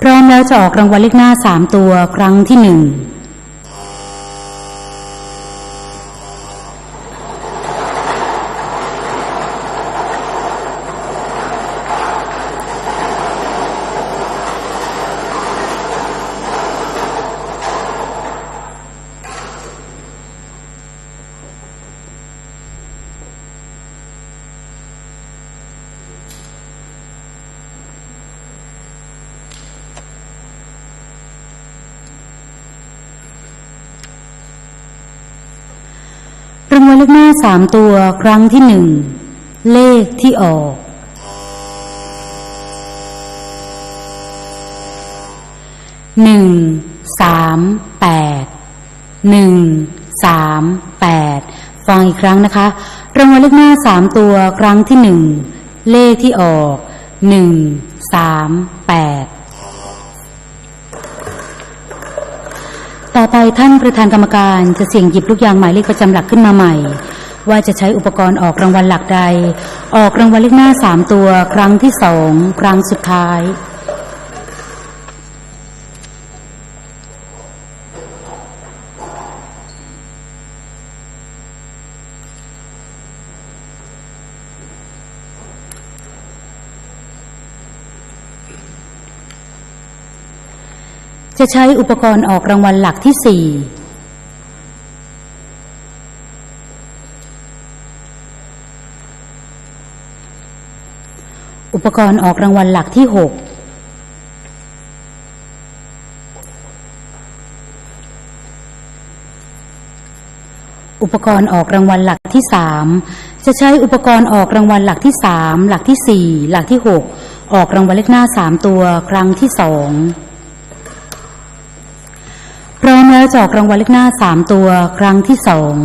พร้อมแล้วจะออกรางวัลเลขหน้าสามตัวครั้งที่หนึ่ง รางวัลเลขหน้า สามตัวครั้งที่หนึ่ง เลขที่ออก หนึ่ง สามแปด หนึ่ง สามแปด ฟังอีกครั้งนะคะ รางวัลเลขหน้าสามตัวครั้งที่หนึ่ง เลขที่ออก หนึ่ง สาม แปด ต่อไปท่านประธานกรรมการจะเสี่ยงหยิบลูกยางหมายเลขประจำหลักขึ้นมาใหม่ ว่าจะใช้อุปกรณ์ออกรางวัลหลักใด ออกรางวัลเลขหน้าสามตัว ครั้งที่สองครั้งสุดท้ายจะใช้อุปกรณ์ออกรางวัลหลักที่สี่ อุปกรณ์ออกรางวัลหลักที่หกอุปกรณ์ออกรางวัลหลักที่สามจะใช้อุปกรณ์ออกรางวัลหลักที่สามหลักที่สี่หลักที่หกออกรางวัลเลขหน้าสามตัวครั้งที่สองพร้อมแล้วจออกรางวัลเลขหน้าสามตัวครั้งที่สอง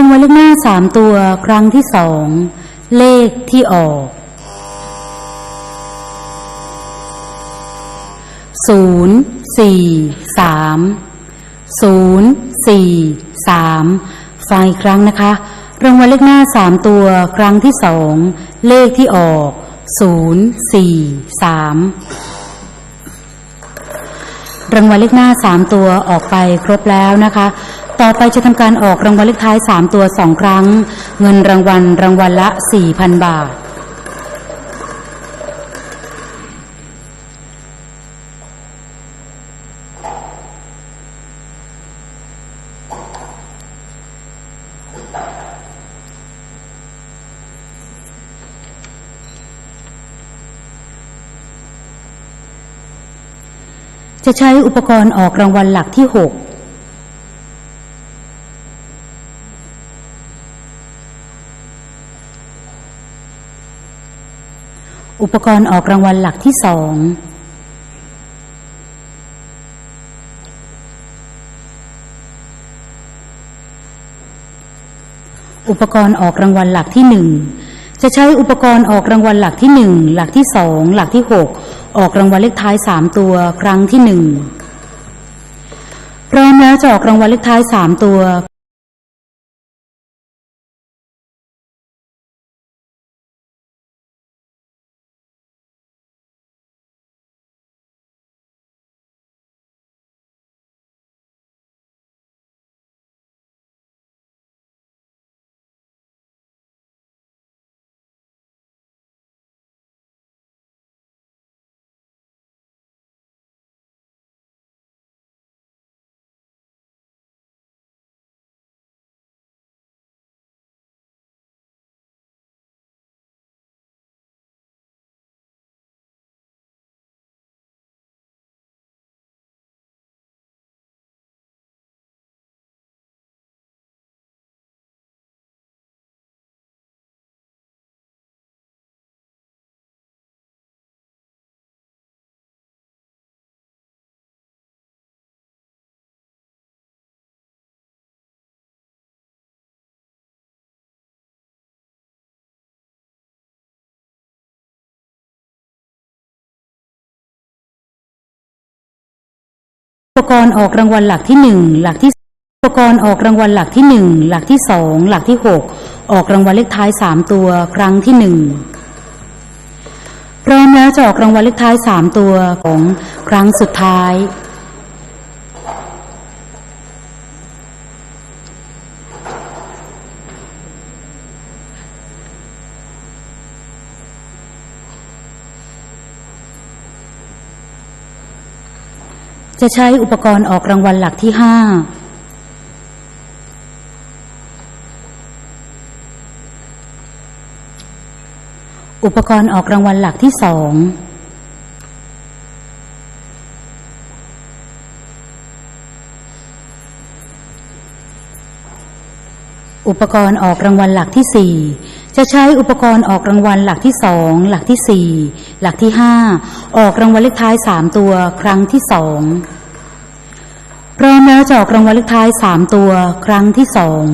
รางวัลเลขหน้า สามตัวครั้งที่สอง เลขที่ออกศูนย์สี่สามศูนย์สี่สามฟังอีกครั้งนะคะ รางวัลเลขหน้าสามตัวครั้งที่สอง เลขที่ออกศูนย์สี่สามรางวัลเลขหน้าสามตัวออกไปครบแล้วนะคะ ต่อไปจะทำการออกรางวัลเลขท้าย 3 ตัว 2 ครั้ง เงินรางวัลรางวัลละ 4,000 บาท จะใช้อุปกรณ์ออกรางวัลหลักที่ 6 อุปกรณ์ออกรางวัลหลักที่สอง อุปกรณ์ออกรางวัลหลักที่หนึ่ง จะใช้อุปกรณ์ออกรางวัลหลักที่หนึ่ง หลักที่สอง หลักที่หก ออกรางวัลเลขท้ายสามตัวครั้งที่หนึ่ง พร้อมแล้วจะออกรางวัลเลขท้ายสามตัว ปกรณ์ออกรางวัลหลักที่หนึ่งหลักที่อุปกรณ์ออกรางวัลหลักที่หนึ่งหลักที่สองหลักที่หกออกรางวัลเลขท้ายสามตัว ครั้งที่หนึ่งพร้อมแล้วจะออกรางวัลเลขท้ายสามตัวของครั้งสุดท้าย จะใช้อุปกรณ์ออกรางวัลหลักที่ห้าอุปกรณ์ออกรางวัลหลักที่สองอุปกรณ์ออกรางวัลหลักที่สี่ จะใช้อุปกรณ์ออกรางวัลหลักที่สองหลักที่สี่หลักที่ห้าออกรางวัลเลขท้ายสามตัวครั้งที่สองพร้อมแล้วจะออกรางวัลเลขท้ายสามตัวครั้งที่สอง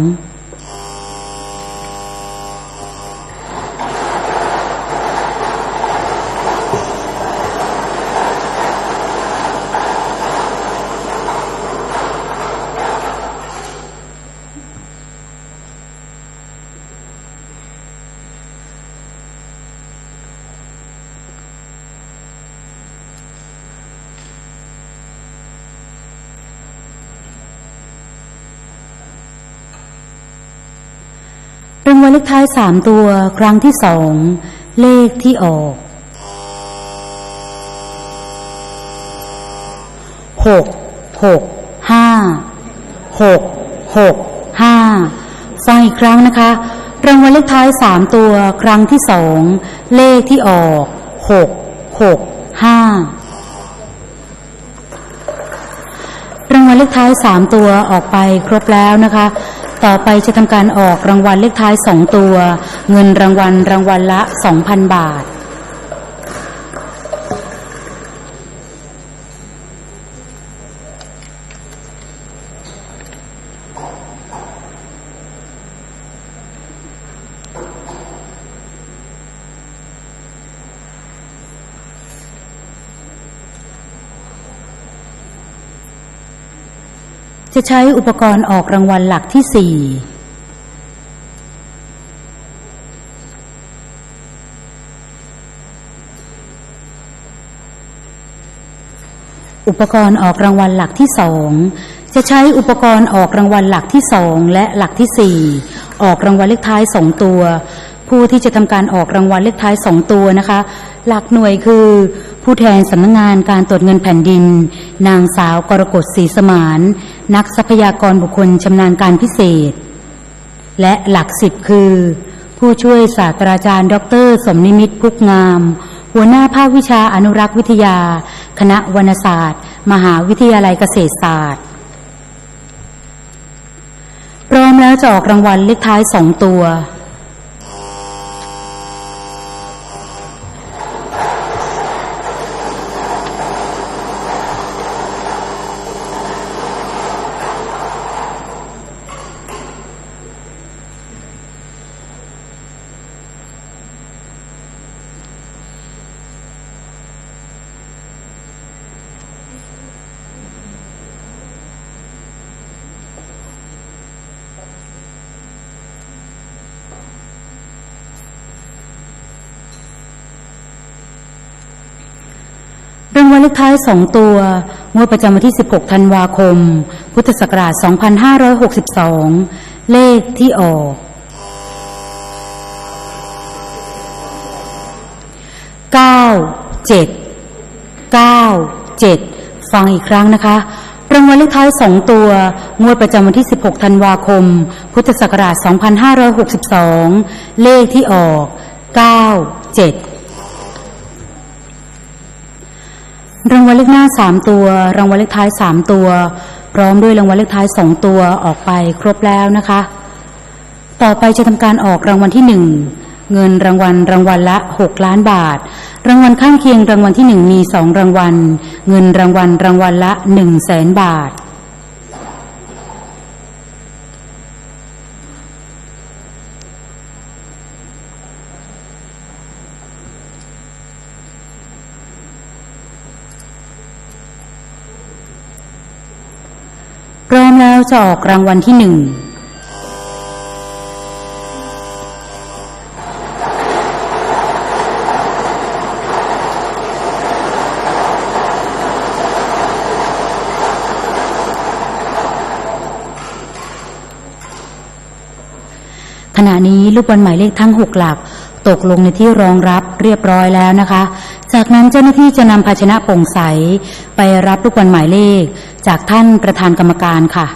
วัลเลขท้ายสามตัวครั้งที่สองเลขที่ออกหกหกห้าหกหกห้าฟังอีกครั้งนะคะ รางวัลเลขท้ายสามตัวครั้งที่สองเลขที่ออกหกหกห้ารางวัลเลขท้ายสามตัวออกไปครบแล้วนะคะ ต่อไปจะทำการออกรางวัลเลขท้ายสองตัว เงินรางวัลรางวัลละสองพันบาท จะใช้อุปกรณ์ออกรางวัลหลักที่สี่อุปกรณ์ออกรางวัลหลักที่สองจะใช้อุปกรณ์ออกรางวัลหลักที่สองและหลักที่สี่ออกรางวัลเลขท้ายสองตัว ผู้ที่จะทำการออกรางวัลเลขท้ายสองตัวนะคะ หลักหน่วยคือ ผู้แทนสำนักงานการตรวจเงินแผ่นดิน นางสาวกรกฎศรีสมาน นักทรัพยากรบุคคลชำนาญการพิเศษ และหลักสิบคือ ผู้ช่วยศาสตราจารย์ ดร สมนิมิตพุกงาม หัวหน้าภาควิชาอนุรักษ์วิทยา คณะวรรณศาสตร์ มหาวิทยาลัยเกษตรศาสตร์ พร้อมแล้วจะออกรางวัลเลขท้ายสองตัว เลขท้ายสองตัวงวดประจำวันที่ 16 ธันวาคม พุทธศักราช 2562 เลขที่ออก 9 7 9 7 ฟังอีกครั้งนะคะรางวัลเลขท้ายสองตัว งวดประจำวันที่ 16 ธันวาคม พุทธศักราช 2562 เลขที่ออก 9 7 รางวัลเลขหน้าสามตัว รางวัลเลขท้ายสามตัว พร้อมด้วยรางวัลเลขท้ายสองตัวออกไปครบแล้วนะคะ ต่อไปจะทำการออกรางวัลที่หนึ่งเงินรางวัลรางวัลละหกล้านบาท รางวัลข้างเคียงรางวัลที่หนึ่งมีสองรางวัล เงินรางวัลรางวัลละหนึ่งแสนบาท มแล้วจะออกรางวัลที่หนึ่งขณะนี้ลูกบอลหมายเลขทั้ง6หลัก ตกลงในที่รองรับเรียบร้อยแล้วนะคะ จากนั้นเจ้าหน้าที่จะนำภาชนะโปร่งใส ไปรับลูกบอลหมายเลข จากท่านประธานกรรมการค่ะ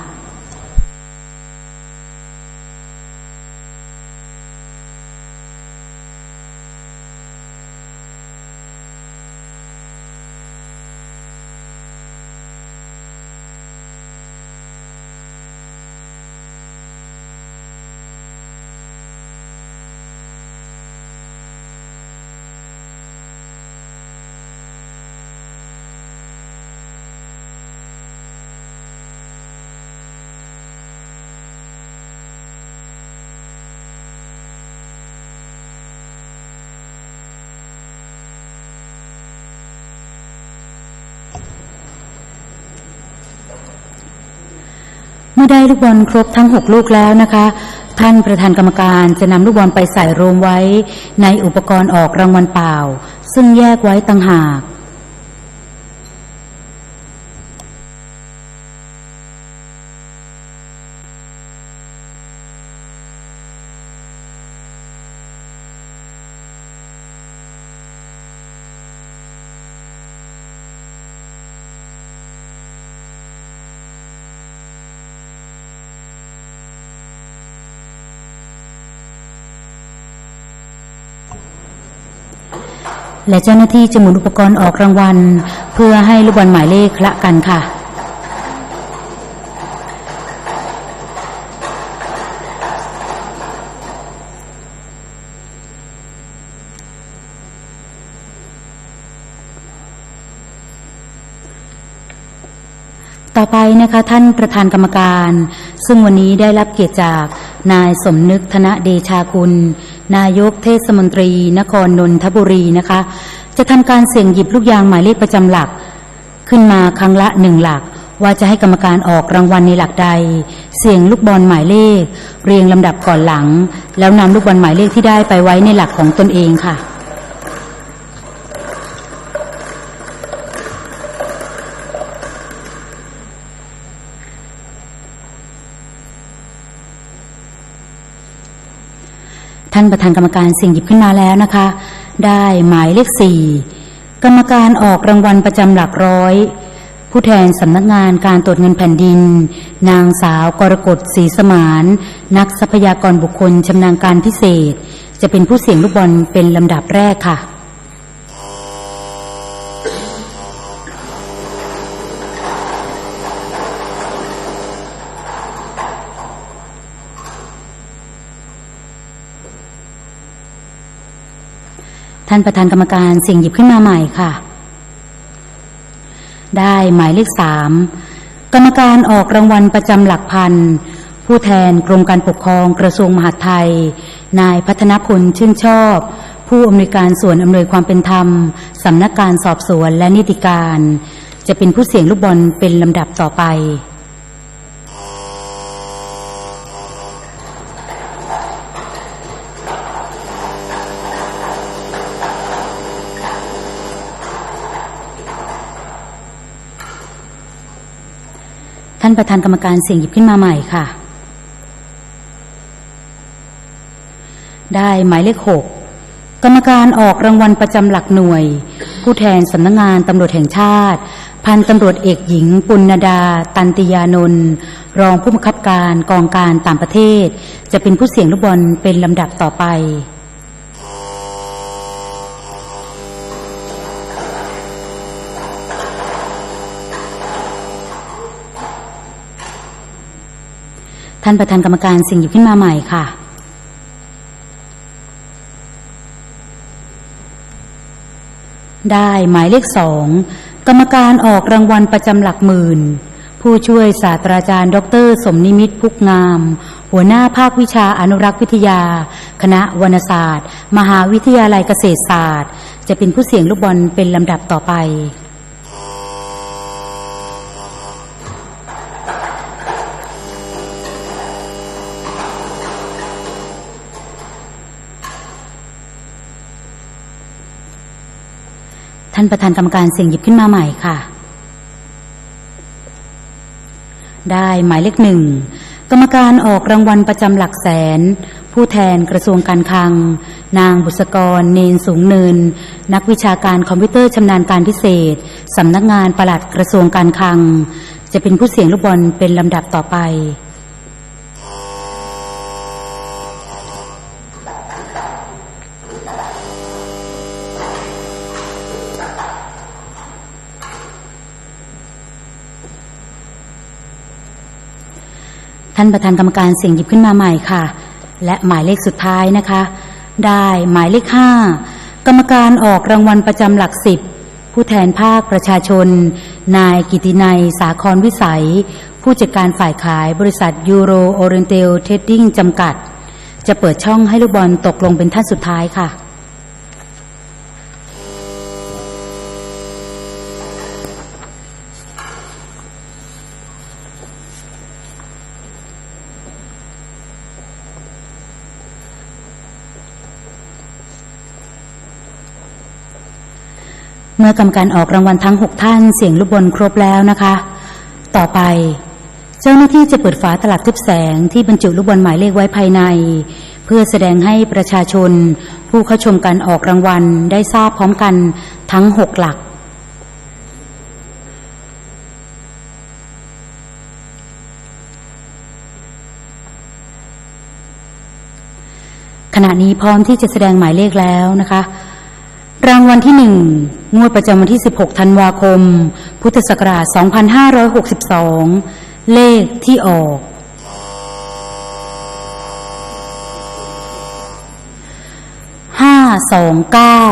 เมื่อได้ลูกบอลครบทั้งหกลูกแล้วนะคะ ท่านประธานกรรมการจะนำลูกบอลไปใส่รวมไว้ในอุปกรณ์ออกรางวัลเปล่า ซึ่งแยกไว้ต่างหาก และเจ้าหน้าที่จะหมุนอุปกรณ์ออกรางวัล เพื่อให้ลูกบอลหมายเลขละกันค่ะต่อไปนะคะท่านประธานกรรมการ ซึ่งวันนี้ได้รับเกียรติจากนายสมนึกธนเดชาคุณ นายกเทศมนตรี นครนนทบุรีนะคะ จะทำการเสี่ยงหยิบลูกยางหมายเลขประจำหลัก ขึ้นมาครั้งละหนึ่งหลัก ว่าจะให้กรรมการออกรางวัลในหลักใด เสี่ยงลูกบอลหมายเลข เรียงลำดับก่อนหลัง แล้วนำลูกบอลหมายเลขที่ได้ไปไว้ในหลักของตนเองค่ะ ท่านประธานกรรมการสิ่งหยิบขึ้นมาแล้วนะคะ ได้หมายเลขสี่กรรมการออกรางวัลประจำหลักร้อย ผู้แทนสำนักงานการตรวจเงินแผ่นดิน นางสาวกรกฎศรีสมาน นักทรัพยากรบุคคลชำนาญการพิเศษ จะเป็นผู้เสี่ยงลูกบอลเป็นลำดับแรกค่ะ ท่านประธานกรรมการเสี่ยงหยิบขึ้นมาใหม่ค่ะ ได้หมายเลขสามกรรมการออกรางวัลประจำหลักพันผู้แทนกรมการปกครองกระทรวงมหาดไทย นายพัฒนพลชื่นชอบ ผู้อำนวยการส่วนอำนวยความเป็นธรรมสำนักการสอบสวนและนิติการ จะเป็นผู้เสี่ยงลูกบอลเป็นลำดับต่อไปานประธานกรรมการเสียงหยิบขึ้นมาใหม่ค่ะ ได้หมายเลขหกกรรมการออกรางวัลประจำหลักหน่วย ผู้แทนสำนักงงานตำรวจแห่งชาติ พันตำรวจเอกหญิง ปุณณดา ตันติยานนท์รองผู้บังคับการกองการต่างประเทศ จะเป็นผู้เสี่ยงลูกบอลเป็นลำดับต่อไป ท่านประธานกรรมการสิ่งหยิบขึ้นมาใหม่ค่ะ ได้หมายเลขสองกรรมการออกรางวัลประจำหลักหมื่น ผู้ช่วยศาสตราจารย์ ดร สมนิมิตพุกงาม หัวหน้าภาควิชาอนุรักษ์วิทยา คณะวรรณศาสตร์ มหาวิทยาลัยเกษตรศาสตร์ จะเป็นผู้เสี่ยงลูกบอลเป็นลำดับต่อไป ท่านประธานกรรมการเสียงหยิบขึ้นมาใหม่ค่ะ ได้หมายเลขหนึ่งกรรมการออกรางวัลประจำหลักแสน ผู้แทนกระทรวงการคลัง นางบุษกร เนนสูงเนิน นักวิชาการคอมพิวเตอร์ชำนาญการพิเศษสำนักงานปลัดกระทรวงการคลัง จะเป็นผู้เสียงลูกบอลเป็นลำดับต่อไป ท่านประธานกรรมการเสี่ยงหยิบขึ้นมาใหม่ค่ะ และหมายเลขสุดท้ายนะคะ ได้หมายเลขห้ากรรมการออกรางวัลประจำหลักสิบผู้แทนภาคประชาชน นายกิตินัย สาครวิสัย ผู้จัดการฝ่ายขายบริษัทยูโรโอเรนเตลเทดดิ้งจำกัด จะเปิดช่องให้ลูกบอลตกลงเป็นท่านสุดท้ายค่ะ เมื่อกรรมการออกรางวัลทั้ง 6 ท่านเสียงลูกบอลครบแล้วนะคะ ต่อไป เจ้าหน้าที่จะเปิดฝาตลับทึบแสงที่บรรจุลูกบอลหมายเลขไว้ภายใน เพื่อแสดงให้ประชาชน ผู้เข้าชมการออกรางวัลได้ทราบพร้อมกันทั้ง 6 หลักขณะนี้พร้อมที่จะแสดงหมายเลขแล้วนะคะ รางวัลที่หนึ่งงวดประจำวันที่ 16 ธันวาคม พุทธศักราช 2562 เลขที่ออก ห้าสองเก้า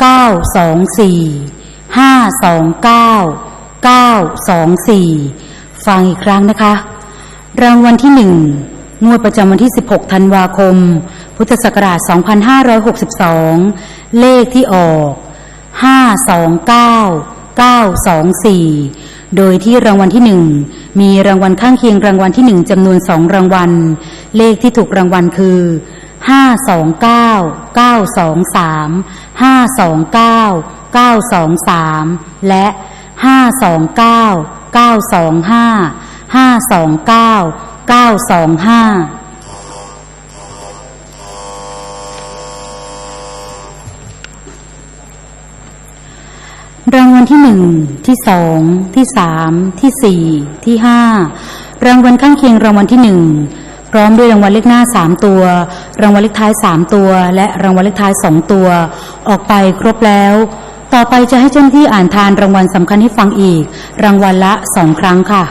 เก้าสองสี่ห้าสองเก้าเก้าสองสี่ฟังอีกครั้งนะคะ รางวัลที่หนึ่งงวดประจำวันที่ 16 ธันวาคม พุทธศักราช 2562 เลขที่ออก 529 924 โดยที่รางวัลที่หนึ่งมีรางวัลข้างเคียงรางวัลที่หนึ่งจำนวนสองรางวัล เลขที่ถูกรางวัลคือ 529 923 529 923 และ 529 925 529 925 รางวั ลที่หนึ่งที่สองที่สามที่สี่ที่ห้ารางวัลข้างเคียงรางวัลที่หนึ่งพร้อมด้วยรางวัลเลขหน้าสามตัว รางวัลเลขท้ายสามตัว และรางวัลเลขท้ายสองตัว ออกไปครบแล้ว ต่อไปจะให้เจ้าหน้าที่อ่านทานรางวัลสำคัญให้ฟังอีก รางวัลละสองครั้งค่ะ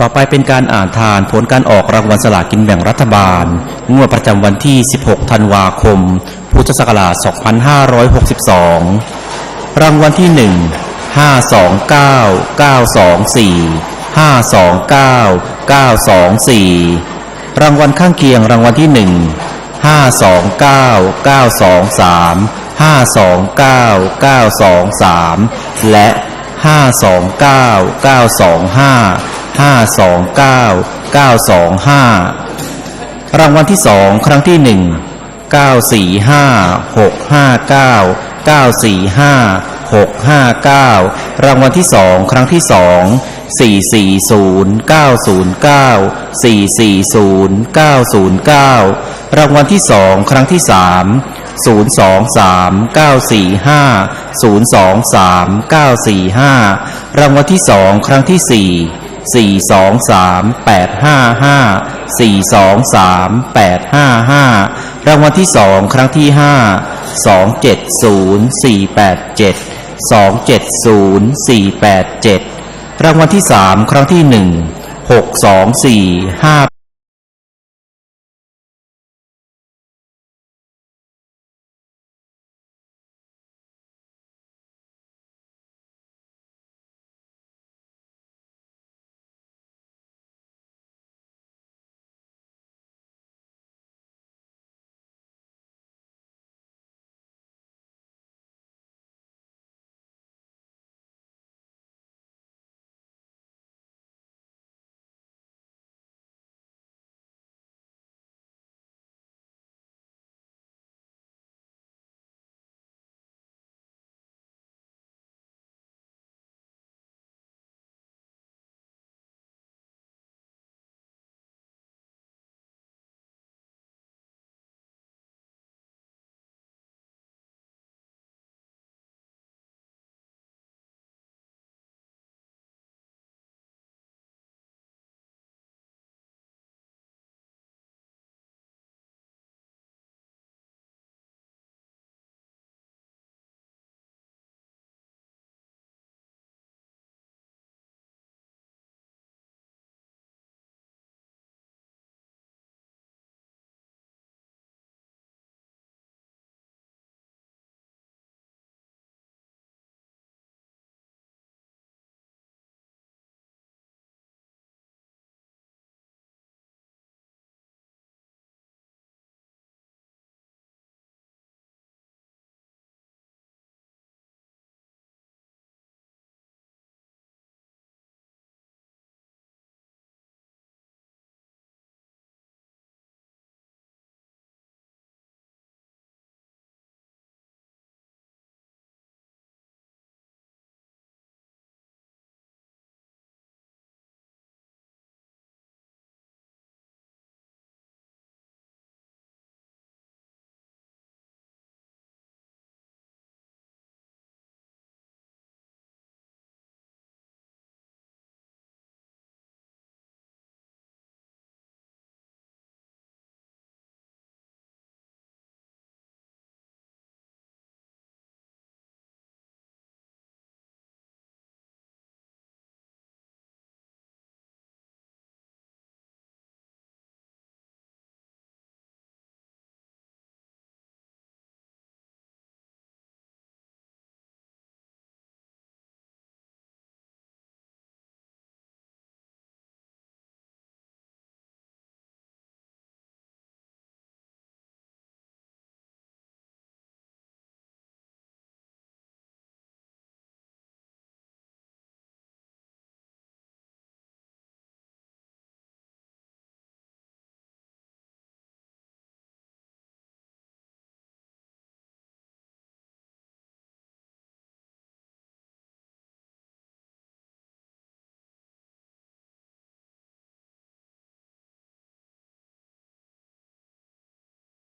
ต่อไปเป็นการอ่านทานผลการออกรางวัลสลากกินแบ่งรัฐบาล งวดประจำวันที่ 16 ธันวาคม พุทธศักราช 2562 รางวัลที่หนึ่งห้าสองเก้าเก้าสองสี่ห้าสองเก้าเก้าสองสี่รางวัลข้างเคียงรางวัลที่หนึ่งห้าสองเก้าเก้าสองสามห้าสองเก้าเก้าสองสามและห้าสองเก้าเก้าสองห้าห้าสองเก้าเก้าสองห้ารางวัลที่สองครั้งที่หนึ่งเก้าสี่ห้าหกห้าเก้า 945 659 รางวัลที่สองครั้งที่สอง440 909 440 909 รางวัลที่สองครั้งที่สาม023 945 023 945 รางวัลที่สองครั้งที่สี่ 423 855 423 855รางวัลที่สองครั้งที่ห้า270 487 270 487รางวัลที่สามครั้งที่หนึ่ง624 5